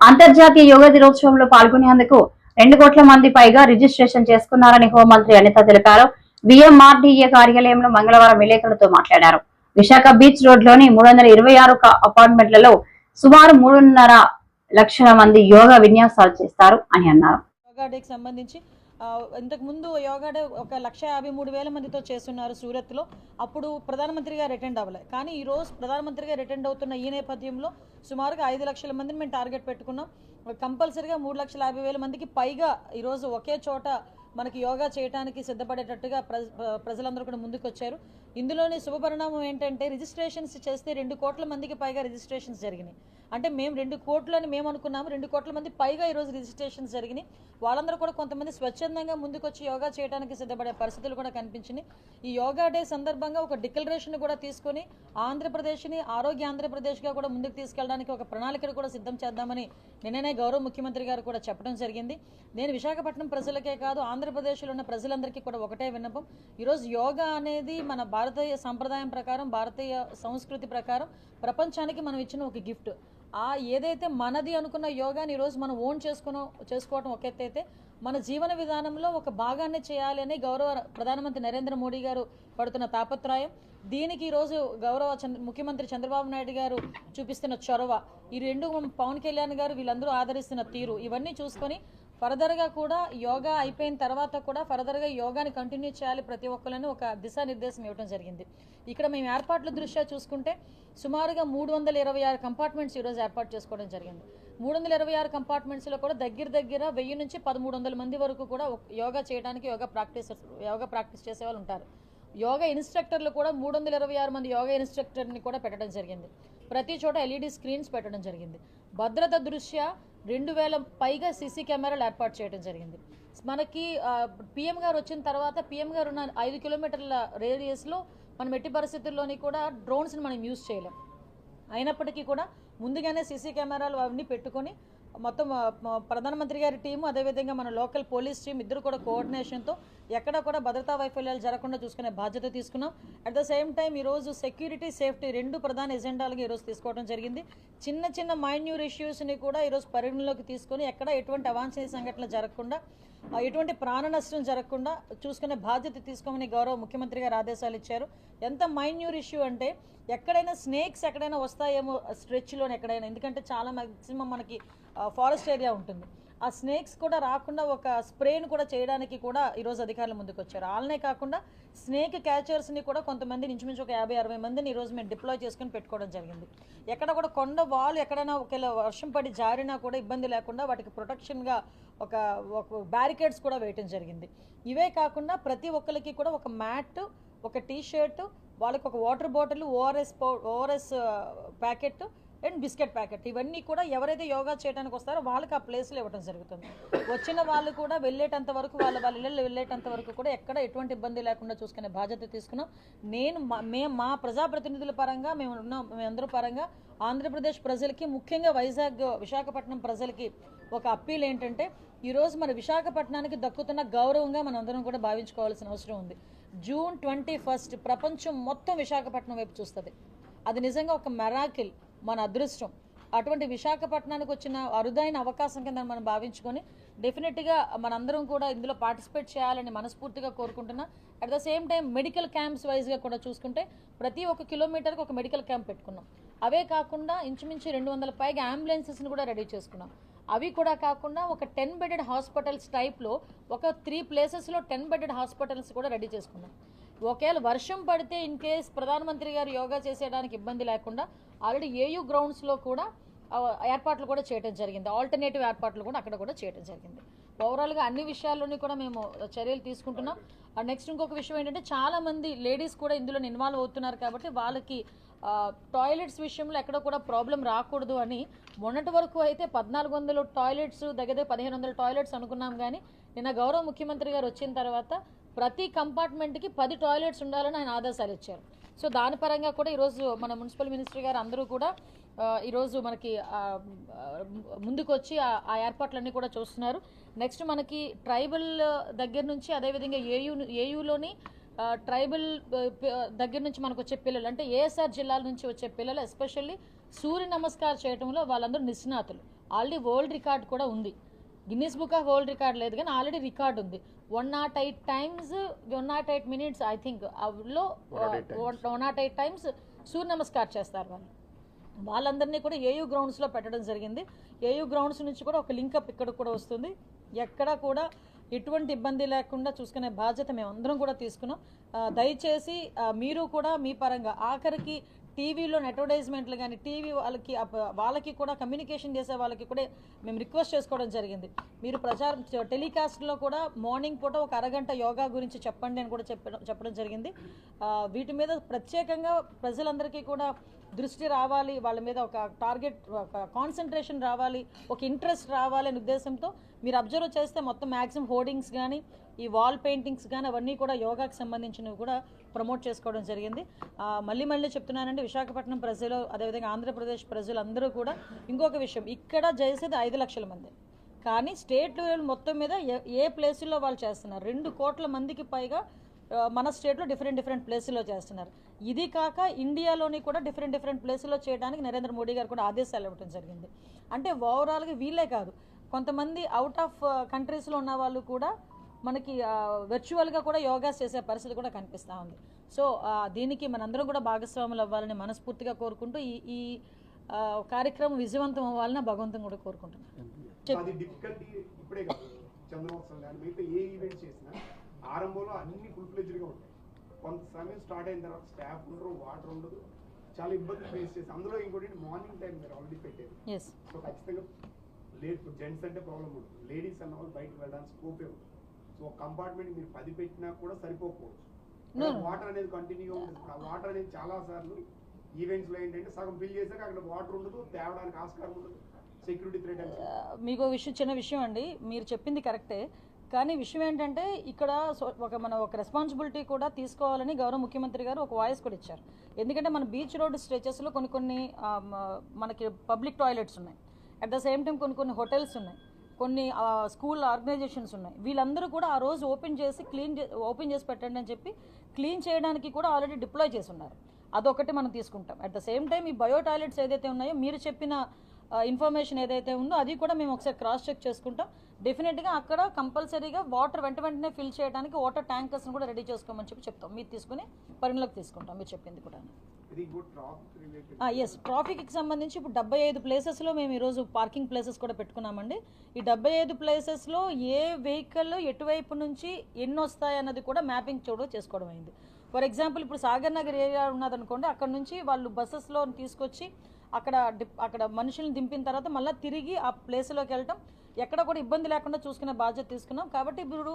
అంతర్జాతీయ యోగా దినోత్సవంలో పాల్గొనేందుకు రెండు కోట్ల మంది పైగా రిజిస్ట్రేషన్ చేసుకున్నారని హోంమంత్రి అనిత తెలిపారు. విఎంఆర్డీఏ కార్యాలయంలో మంగళవారం విలేకరులతో మాట్లాడారు. విశాఖ బీచ్ రోడ్లోని మూడు వందల ఇరవై ఆరు అపార్ట్మెంట్లలో సుమారు మూడున్నర లక్షల మంది యోగా విన్యాసాలు చేస్తారు అని అన్నారు. సంబంధించి ఇంతకుముందు యోగా డే ఒక లక్ష యాభై మూడు వేల మందితో చేస్తున్నారు సూరత్లో. అప్పుడు ప్రధానమంత్రి గారు అటెండ్ అవ్వలే. కానీ ఈరోజు ప్రధానమంత్రిగా ప్రధానమంత్రి గారు అటెండ్ అవుతున్న ఈ నేపథ్యంలో సుమారుగా ఐదు లక్షల మందిని మేము టార్గెట్ పెట్టుకున్నాం. కంపల్సరీగా మూడు లక్షల యాభై వేల మందికి పైగా ఈరోజు ఒకే చోట మనకి యోగా చేయడానికి సిద్ధపడేటట్టుగా ప్రజలందరూ కూడా ముందుకు వచ్చారు ఇందులోని శుభపరిణామం ఏంటంటే రిజిస్ట్రేషన్స్ చేస్తే రెండు కోట్ల మందికి పైగా రిజిస్ట్రేషన్స్ జరిగినాయి. అంటే మేము రెండు కోట్లని మేము అనుకున్నాము రెండు కోట్ల మంది పైగా ఈరోజు రిజిస్ట్రేషన్స్ జరిగినాయి. వాళ్ళందరూ కూడా కొంతమంది స్వచ్ఛందంగా ముందుకొచ్చి యోగా చేయడానికి సిద్ధపడే పరిస్థితులు కూడా కనిపించినాయి. ఈ యోగా డే సందర్భంగా ఒక డిక్లరేషన్ కూడా తీసుకొని ఆంధ్రప్రదేశ్ని ఆరోగ్య ఆంధ్రప్రదేశ్గా కూడా ముందుకు తీసుకెళ్ళడానికి ఒక ప్రణాళికను కూడా సిద్ధం చేద్దామని నిన్ననే గౌరవ ముఖ్యమంత్రి గారు కూడా చెప్పడం జరిగింది. నేను విశాఖపట్నం ప్రజలకే కాదు ఆంధ్రప్రదేశ్లో ఉన్న ప్రజలందరికీ కూడా ఒకటే విన్నపం. ఈరోజు యోగా అనేది మన భారతీయ సంప్రదాయం ప్రకారం భారతీయ సంస్కృతి ప్రకారం ప్రపంచానికి మనం ఇచ్చిన ఒక గిఫ్ట్. ఆ ఏదైతే మనది అనుకున్న యోగాని ఈరోజు మనం ఓన్ చేసుకుని చేసుకోవడం ఒక ఎత్తు అయితే మన జీవన విధానంలో ఒక భాగాన్ని చేయాలి అని గౌరవ ప్రధానమంత్రి నరేంద్ర మోడీ గారు పడుతున్న తాపత్రయం. దీనికి ఈరోజు గౌరవ చంద్ర ముఖ్యమంత్రి చంద్రబాబు నాయుడు గారు చూపిస్తున్న చొరవ. ఈ రెండు పవన్ కళ్యాణ్ గారు వీళ్ళందరూ ఆదరిస్తున్న తీరు. ఇవన్నీ చూసుకొని ఫర్దర్గా కూడా యోగా అయిపోయిన తర్వాత కూడా ఫర్దర్గా యోగాని కంటిన్యూ చేయాలి ప్రతి ఒక్కరిని ఒక దిశానిర్దేశం ఇవ్వడం జరిగింది. ఇక్కడ మేము ఏర్పాట్ల దృష్ట్యా చూసుకుంటే సుమారుగా మూడు వందల ఇరవై ఆరు కంపార్ట్మెంట్స్ ఈరోజు ఏర్పాటు చేసుకోవడం జరిగింది. మూడు వందల ఇరవై ఆరు కంపార్ట్మెంట్స్లో కూడా దగ్గర దగ్గర వెయ్యి నుంచి పదమూడు వందల మంది వరకు కూడా యోగా చేయడానికి యోగా ప్రాక్టీస్ యోగా ప్రాక్టీస్ చేసే వాళ్ళు ఉంటారు. యోగా ఇన్స్ట్రక్టర్లు కూడా మూడు వందల ఇరవై ఆరు మంది యోగా ఇన్స్ట్రక్టర్ని కూడా పెట్టడం జరిగింది. ప్రతి చోట ఎల్ఈడి స్క్రీన్స్ పెట్టడం జరిగింది. భద్రత దృష్ట్యా రెండు వేల పైగా సీసీ కెమెరాలు ఏర్పాటు చేయడం జరిగింది. మనకి పిఎం గారు వచ్చిన తర్వాత పిఎం గారు ఉన్న ఐదు కిలోమీటర్ల రేడియస్లో మనం ఎట్టి పరిస్థితుల్లోని కూడా డ్రోన్స్ని మనం యూజ్ చేయలేం. అయినప్పటికీ కూడా ముందుగానే సీసీ కెమెరాలు అవన్నీ పెట్టుకొని మొత్తం ప్రధానమంత్రి గారి టీము అదేవిధంగా మన లోకల్ పోలీస్ టీం ఇద్దరు కూడా కోఆర్డినేషన్తో ఎక్కడ కూడా భద్రతా వైఫల్యాలు జరగకుండా చూసుకునే బాధ్యత తీసుకున్నాం. అట్ ద సేమ్ టైం ఈరోజు సెక్యూరిటీ సేఫ్టీ రెండు ప్రధాన ఎజెండాలుగా ఈరోజు తీసుకోవడం జరిగింది. చిన్న చిన్న మైన్యూర్ ఇష్యూస్ని కూడా ఈరోజు పరిగణలోకి తీసుకొని ఎక్కడ ఎటువంటి అవాంఛనీయ సంఘటనలు జరగకుండా ఎటువంటి ప్రాణ నష్టం జరగకుండా చూసుకునే బాధ్యత తీసుకోమని గౌరవ ముఖ్యమంత్రి గారు ఆదేశాలు ఇచ్చారు. ఎంత మైన్యూర్ ఇష్యూ అంటే ఎక్కడైనా స్నేక్స్ ఎక్కడైనా వస్తాయేమో స్ట్రెచ్లో ఎక్కడైనా. ఎందుకంటే చాలా మ్యాక్సిమం మనకి ఫారెస్ట్ ఏరియా ఉంటుంది. ఆ స్నేక్స్ కూడా రాకుండా ఒక స్ప్రేను కూడా చేయడానికి కూడా ఈరోజు అధికారులు ముందుకు వచ్చారు. వాళ్ళనే కాకుండా స్నేక్ క్యాచర్స్ని కూడా కొంతమంది ఇంచుమించు ఒక యాభై అరవై మందిని ఈరోజు మేము డిప్లాయ్ చేసుకుని పెట్టుకోవడం జరిగింది. ఎక్కడ కూడా కొండ వాల్ ఎక్కడైనా ఒకవేళ వర్షం పడి జారినా కూడా ఇబ్బంది లేకుండా వాటికి ప్రొటెక్షన్గా ఒక ఒక బ్యారికేడ్స్ కూడా వేయటం జరిగింది. ఇవే కాకుండా ప్రతి ఒక్కరికి కూడా ఒక మ్యాట్ ఒక టీ షర్ట్ వాళ్ళకి ఒక water bottle ORS ORS packet and biscuit packet. ఇవన్నీ కూడా ఎవరైతే యోగా చేయడానికి వస్తారో వాళ్ళకి ఆ ప్లేస్లో ఇవ్వడం జరుగుతుంది. వచ్చిన వాళ్ళు కూడా వెళ్ళేటంత వరకు వాళ్ళ వాళ్ళ ఇళ్ళు వెళ్ళేటంత వరకు కూడా ఎక్కడ ఎటువంటి ఇబ్బంది లేకుండా చూసుకునే బాధ్యత తీసుకున్నాం. నేను మేము మా ప్రజాప్రతినిధుల పరంగా మేము ఉన్నాం మేమందరూ పరంగా ఆంధ్రప్రదేశ్ ప్రజలకి ముఖ్యంగా వైజాగ్ విశాఖపట్నం ప్రజలకి ఒక అప్పీల్ ఏంటంటే ఈరోజు మన విశాఖపట్నానికి దక్కుతున్న గౌరవంగా మనందరం కూడా భావించుకోవాల్సిన అవసరం ఉంది. జూన్ ట్వంటీ ఫస్ట్ ప్రపంచం మొత్తం విశాఖపట్నం వైపు చూస్తుంది. అది నిజంగా ఒక మెరాకిల్ మన అదృష్టం. అటువంటి విశాఖపట్నానికి వచ్చిన అరుదైన అవకాశం కింద మనం భావించుకొని డెఫినెట్గా మనందరం కూడా ఇందులో పార్టిసిపేట్ చేయాలని మనస్ఫూర్తిగా కోరుకుంటున్నా. At the same time medical camps వైజ్గా కూడా చూసుకుంటే ప్రతి ఒక్క కిలోమీటర్కి ఒక మెడికల్ క్యాంప్ పెట్టుకున్నాం. అవే కాకుండా ఇంచుమించు రెండు వందల పైగా అంబులెన్సెస్ని కూడా రెడీ చేసుకున్నాం. అవి కూడా కాకుండా ఒక టెన్ బెడెడ్ హాస్పిటల్స్ టైప్లో ఒక త్రీ ప్లేసెస్లో టెన్ బెడెడ్ హాస్పిటల్స్ కూడా రెడీ చేసుకున్నాం. ఒకవేళ వర్షం పడితే ఇన్ కేస్ ప్రధానమంత్రి గారు యోగా చేసేయడానికి ఇబ్బంది లేకుండా ఆల్రెడీ ఏయూ గ్రౌండ్స్లో కూడా ఏర్పాట్లు కూడా చేయడం జరిగింది. ఆల్టర్నేటివ్ ఏర్పాట్లు కూడా అక్కడ కూడా చేయడం జరిగింది. ఓవరాల్గా అన్ని విషయాల్లోని కూడా మేము చర్యలు తీసుకుంటున్నాం. నెక్స్ట్ ఇంకొక విషయం ఏంటంటే చాలామంది లేడీస్ కూడా ఇందులో ఇన్వాల్వ్ అవుతున్నారు కాబట్టి వాళ్ళకి టాయిలెట్స్ విషయంలో ఎక్కడ కూడా ప్రాబ్లం రాకూడదు అని మొన్నటి వరకు అయితే పద్నాలుగు వందలు టాయిలెట్స్ దగ్గర పదిహేను వందల టాయిలెట్స్ అనుకున్నాం కానీ నిన్న గౌరవ ముఖ్యమంత్రి గారు వచ్చిన తర్వాత ప్రతి కంపార్ట్మెంట్కి పది టాయిలెట్స్ ఉండాలని ఆయన ఆదేశాలు ఇచ్చారు. సో దాని పరంగా కూడా ఈరోజు మన మున్సిపల్ మినిస్టర్ గారు అందరూ కూడా ఈరోజు మనకి ముందుకొచ్చి ఆ, ఆ ఏర్పాట్లన్నీ కూడా చూస్తున్నారు. నెక్స్ట్ మనకి ట్రైబల్ దగ్గర నుంచి అదేవిధంగా ఏయూ ఏయూలోని ట్రైబల్ దగ్గర నుంచి మనకు వచ్చే పిల్లలు అంటే ఏఎస్ఆర్ జిల్లాల నుంచి వచ్చే పిల్లలు ఎస్పెషల్లీ సూర్య నమస్కారం చేయడంలో వాళ్ళందరూ నిష్ణాతులు ఆల్రెడీ వరల్డ్ రికార్డ్ కూడా ఉంది. Guinness book of world record లేదు కానీ ఆల్రెడీ రికార్డ్ ఉంది. One not eight times one not eight minutes I థింక్లో one not eight times సూర్య నమస్కారం చేస్తారు వాళ్ళు. వాళ్ళందరినీ కూడా ఏయూ గ్రౌండ్స్లో పెట్టడం జరిగింది. ఏయూ గ్రౌండ్స్ నుంచి కూడా ఒక లింకప్ ఇక్కడ కూడా వస్తుంది. ఎక్కడ కూడా ఎటువంటి ఇబ్బంది లేకుండా చూసుకునే బాధ్యత మేము అందరం కూడా తీసుకున్నాం. దయచేసి మీరు కూడా మీ పరంగా ఆఖరికి టీవీలో అడ్వర్టైజ్మెంట్లు కానీ టీవీ వాళ్ళకి వాళ్ళకి కూడా కమ్యూనికేషన్ చేసే వాళ్ళకి కూడా మేము రిక్వెస్ట్ చేసుకోవడం జరిగింది. మీరు ప్రచారం టెలికాస్ట్లో కూడా మార్నింగ్ పూట ఒక అరగంట యోగా గురించి చెప్పండి అని కూడా చెప్పడం చెప్పడం జరిగింది. వీటి మీద ప్రత్యేకంగా ప్రజలందరికీ కూడా దృష్టి రావాలి. వాళ్ళ మీద ఒక టార్గెట్ ఒక కాన్సన్ట్రేషన్ రావాలి. ఒక ఇంట్రెస్ట్ రావాలి అనే ఉద్దేశంతో మీరు అబ్జర్వ్ చేస్తే మొత్తం మ్యాక్సిమం హోర్డింగ్స్ కానీ ఈ వాల్ పెయింటింగ్స్ కానీ అవన్నీ కూడా యోగాకి సంబంధించినవి కూడా ప్రమోట్ చేసుకోవడం జరిగింది. మళ్ళీ మళ్ళీ చెప్తున్నానండి విశాఖపట్నం ప్రజలు అదేవిధంగా ఆంధ్రప్రదేశ్ ప్రజలు అందరూ కూడా ఇంకొక విషయం ఇక్కడ చేసేది ఐదు లక్షల మంది. కానీ స్టేట్ లెవెల్ మొత్తం మీద ఏ- ఏ ప్లేసుల్లో వాళ్ళు చేస్తున్నారు? రెండు కోట్ల మందికి పైగా మన స్టేట్లో డిఫరెంట్ డిఫరెంట్ ప్లేసుల్లో చేస్తున్నారు. ఇది కాక ఇండియాలోని కూడా డిఫరెంట్ డిఫరెంట్ ప్లేసుల్లో చేయడానికి నరేంద్ర మోడీ గారు కూడా ఆదేశాలు ఇవ్వడం జరిగింది. అంటే ఓవరాల్గా వీళ్ళే కాదు కొంతమంది అవుట్ ఆఫ్ కంట్రీస్లో ఉన్న వాళ్ళు కూడా మనకి వర్చువల్గా కూడా యోగా చేసే పరిస్థితి కూడా కనిపిస్తూ ఉంది. సో ఆ, దీనికి మనందరం కూడా భాగస్వాములు అవ్వాలని మనస్ఫూర్తిగా కోరుకుంటూ ఈ ఈ ఆ, కార్యక్రమం విజయవంతం అవ్వాలని భగవంతం కూడా కోరుకుంటున్నాను. కొంత సమయం స్టార్ట్ అయిన తర్వాత స్టాఫ్ ఉండరు వాటర్ ఉండదు. చాలా ఇబ్బంది ఫేస్ చేసి అందులో ఇంకోటి మార్నింగ్ టైం మీరు ఆల్రెడీ పెట్టారు. సో ఖచ్చితంగా లేట్ జెంట్స్ అంటే ప్రాబ్లం ఉంటుంది లేడీస్ అన్న వాళ్ళు బయటకు వెళ్ళడానికి స్కోపే ఉంటుంది సో కంపార్ట్మెంట్ మీరు పది పెట్టినా కూడా సరిపోకపోవచ్చు. వాటర్ అనేది కంటిన్యూ ఉంటుంది ఆ వాటర్ అనేది చాలా సార్లు ఈవెంట్స్లో ఏంటంటే సగం ఫిల్ చేశాక అక్కడ వాటర్ ఉండదు తేవడానికి ఆస్కారం ఉండదు. సెక్యూరిటీ థ్రెట్ ఆ, మీకు విషయం చిన్న విషయం అండి. మీరు చెప్పింది కరెక్టే. కానీ విషయం ఏంటంటే ఇక్కడ ఒక మన ఒక రెస్పాన్సిబిలిటీ కూడా తీసుకోవాలని గౌరవ ముఖ్యమంత్రి గారు ఒక వాయిస్ కూడా ఇచ్చారు. ఎందుకంటే మన బీచ్ రోడ్ స్ట్రెచెస్లో కొన్ని కొన్ని మ- మనకి పబ్లిక్ టాయిలెట్స్ ఉన్నాయి. అట్ ద సేమ్ టైం కొన్ని కొన్ని హోటల్స్ ఉన్నాయి. కొన్ని స్కూల్ ఆర్గనైజేషన్స్ ఉన్నాయి. వీళ్ళందరూ కూడా ఆ రోజు ఓపెన్ చేసి క్లీన్ చే- ఓపెన్ చేసి పెట్టండి అని చెప్పి క్లీన్ చేయడానికి కూడా ఆల్రెడీ డిప్లాయ్ చేసి ఉన్నారు. అదొకటి మనం తీసుకుంటాం. అట్ ద సేమ్ టైం ఈ బయో టాయిలెట్స్ ఏదైతే ఉన్నాయో మీరు చెప్పిన ఇన్ఫర్మేషన్ ఏదైతే ఉందో అది కూడా మేము ఒకసారి క్రాస్ చెక్ చేసుకుంటాం. డెఫినెట్గా అక్కడ కంపల్సరీగా వాటర్ వెంట వెంటనే ఫిల్ చేయడానికి వాటర్ ట్యాంకర్స్ని కూడా రెడీ చేసుకోమని చెప్పి చెప్తాం. మీరు తీసుకుని పరిగణలోకి తీసుకుంటాం. మీరు చెప్పింది కూడా ఎస్ ట్రాఫిక్ ah, కి ఎస్ ట్రాఫిక్కి సంబంధించి ఇప్పుడు డెబ్బై ఐదు ప్లేసెస్లో మేము ఈరోజు పార్కింగ్ ప్లేసెస్ కూడా పెట్టుకున్నామండి. ఈ డెబ్బై ఐదు ప్లేసెస్లో ఏ వెహికల్ ఎటువైపు నుంచి ఎన్ని వస్తాయి అన్నది కూడా మ్యాపింగ్ చూడ చేసుకోవడం అయింది. ఫర్ ఎగ్జాంపుల్ ఇప్పుడు సాగర్ నగర్ ఏరియా ఉన్నదనుకోండి అక్కడ నుంచి వాళ్ళు బస్సెస్లో తీసుకొచ్చి అక్కడ అక్కడ మనుషుల్ని దింపిన తర్వాత మళ్ళీ తిరిగి ఆ ప్లేస్లోకి వెళ్ళటం ఎక్కడ కూడా ఇబ్బంది లేకుండా చూసుకునే బాధ్యత తీసుకున్నాం. కాబట్టి ఇప్పుడు